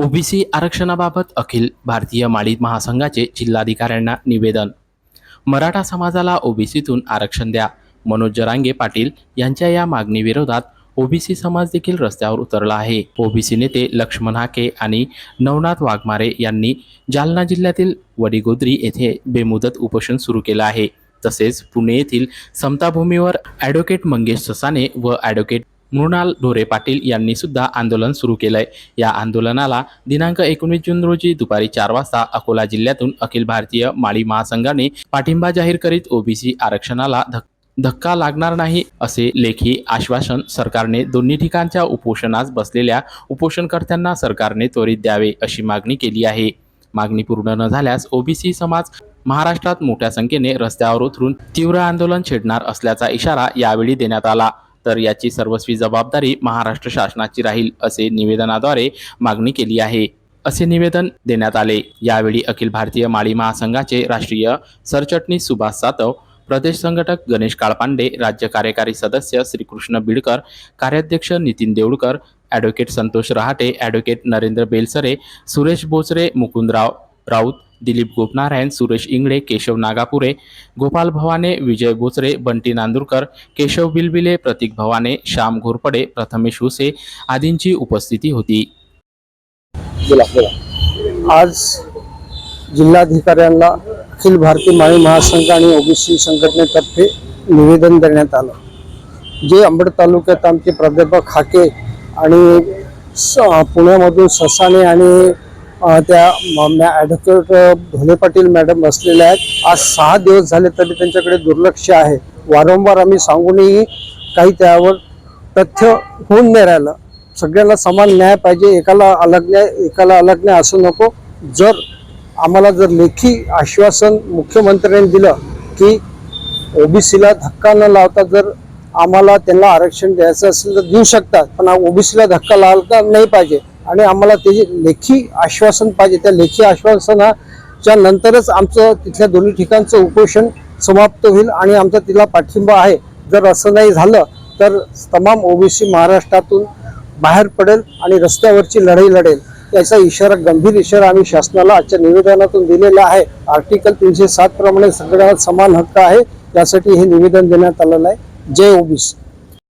OBC आरक्षणाबाबत अखिल भारतीय माळी महासंघाचे जिल्हाधिकाऱ्यांना निवेदन. मराठा समाजाला ओबीसीतून आरक्षण द्या. मनोज जरांगे पाटील यांच्या या मागणीविरोधात ओबीसी समाज देखील रस्त्यावर उतरला आहे. ओबीसी नेते लक्ष्मण हाके आणि नवनाथ वाघमारे यांनी जालना जिल्ह्यातील वडीगोद्री येथे बेमुदत उपोषण सुरू केलं आहे. तसेच पुणे येथील समताभूमीवर ॲडव्होकेट मंगेश ससाने व ॲडव्होकेट मृणाल ढोरे पाटील यांनी सुद्धा आंदोलन सुरू केलंय. या आंदोलनाला दिनांक एकोणीस जून रोजी दुपारी चार वाजता अकोला जिल्ह्यातून अखिल भारतीय माळी महासंघाने पाठिंबा जाहीर करीत ओबीसी आरक्षणाला धक धक्का लागणार नाही असे लेखी आश्वासन सरकारने दोन्ही ठिकाणच्या उपोषणास बसलेल्या उपोषणकर्त्यांना सरकारने त्वरित द्यावे अशी मागणी केली आहे. मागणी पूर्ण न झाल्यास ओबीसी समाज महाराष्ट्रात मोठ्या संख्येने रस्त्यावर उतरून तीव्र आंदोलन छेडणार असल्याचा इशारा यावेळी देण्यात आला. तर याची सर्वस्वी जबाबदारी महाराष्ट्र शासनाची राहील असे निवेदनाद्वारे मागणी केली आहे. असे निवेदन देण्यात आले. यावेळी अखिल भारतीय माळी महासंघाचे राष्ट्रीय सरचटणीस सुभाष सातव प्रदेश संघटक गणेश काळपांडे राज्य कार्यकारी सदस्य श्रीकृष्ण बिडकर कार्याध्यक्ष नितीन देऊळकर ॲडव्होकेट संतोष रहाटे ॲडव्होकेट नरेंद्र बेलसरे सुरेश बोचरे मुकुंदराव राऊत दिलीप गोपनारायण सुरेश इंगळे केशव नागापुरे गोपाल भवाने विजय बोचरे बंटी नांदुरकर केशव बिलबिले प्रतीक भवाने श्याम घोरपडे प्रथमेश हुसे आदींची उपस्थिती होती. आज जिल्हाधिकाऱ्यांना अखिल भारतीय माळी महासंघ आणि ओबीसी संघटनेतर्फे निवेदन देण्यात आलं. जे अंबड तालुक्यात आमचे प्राध्यापक हाके आणि स- पुण्यामधून ससाने आणि त्या ॲडव्होकेट ढोले पाटील मॅडम बसलेल्या आहेत. आज सहा दिवस झाले तरी त्यांच्याकडे दुर्लक्ष आहे. वारंवार आम्ही सांगूनही काही त्यावर तथ्य होऊन नाही राहिलं. सगळ्यांना समान न्याय पाहिजे एकाला अलग न्याय एकाला अलग न्याय असं नको. जर आम्हाला जर लेखी आश्वासन मुख्यमंत्र्यांनी दिलं की ओबीसीला धक्का न लावता जर आम्हाला त्यांना आरक्षण द्यायचं असेल तर देऊ शकतात पण ओबीसीला धक्का लावता नाही पाहिजे. आणि आम्हाला त्याची लेखी आश्वासन पाहिजे त्या लेखी आश्वासनाच्या नंतरच आमचं तिथल्या दोन्ही ठिकाणचं उपोषण समाप्त होईल आणि आमचा तिला पाठिंबा आहे. जर असं नाही झालं तर तमाम ओबीसी महाराष्ट्रातून बाहेर पडेल आणि रस्त्यावरची लढाई लढेल. याचा इशारा गंभीर इशारा आम्ही शासनाला आजच्या निवेदनातून दिलेला आहे. आर्टिकल तीनशे सात प्रमाणे सगळ्यांना समान हक्क आहे यासाठी हे निवेदन देण्यात आलेलं आहे. जय ओबीसी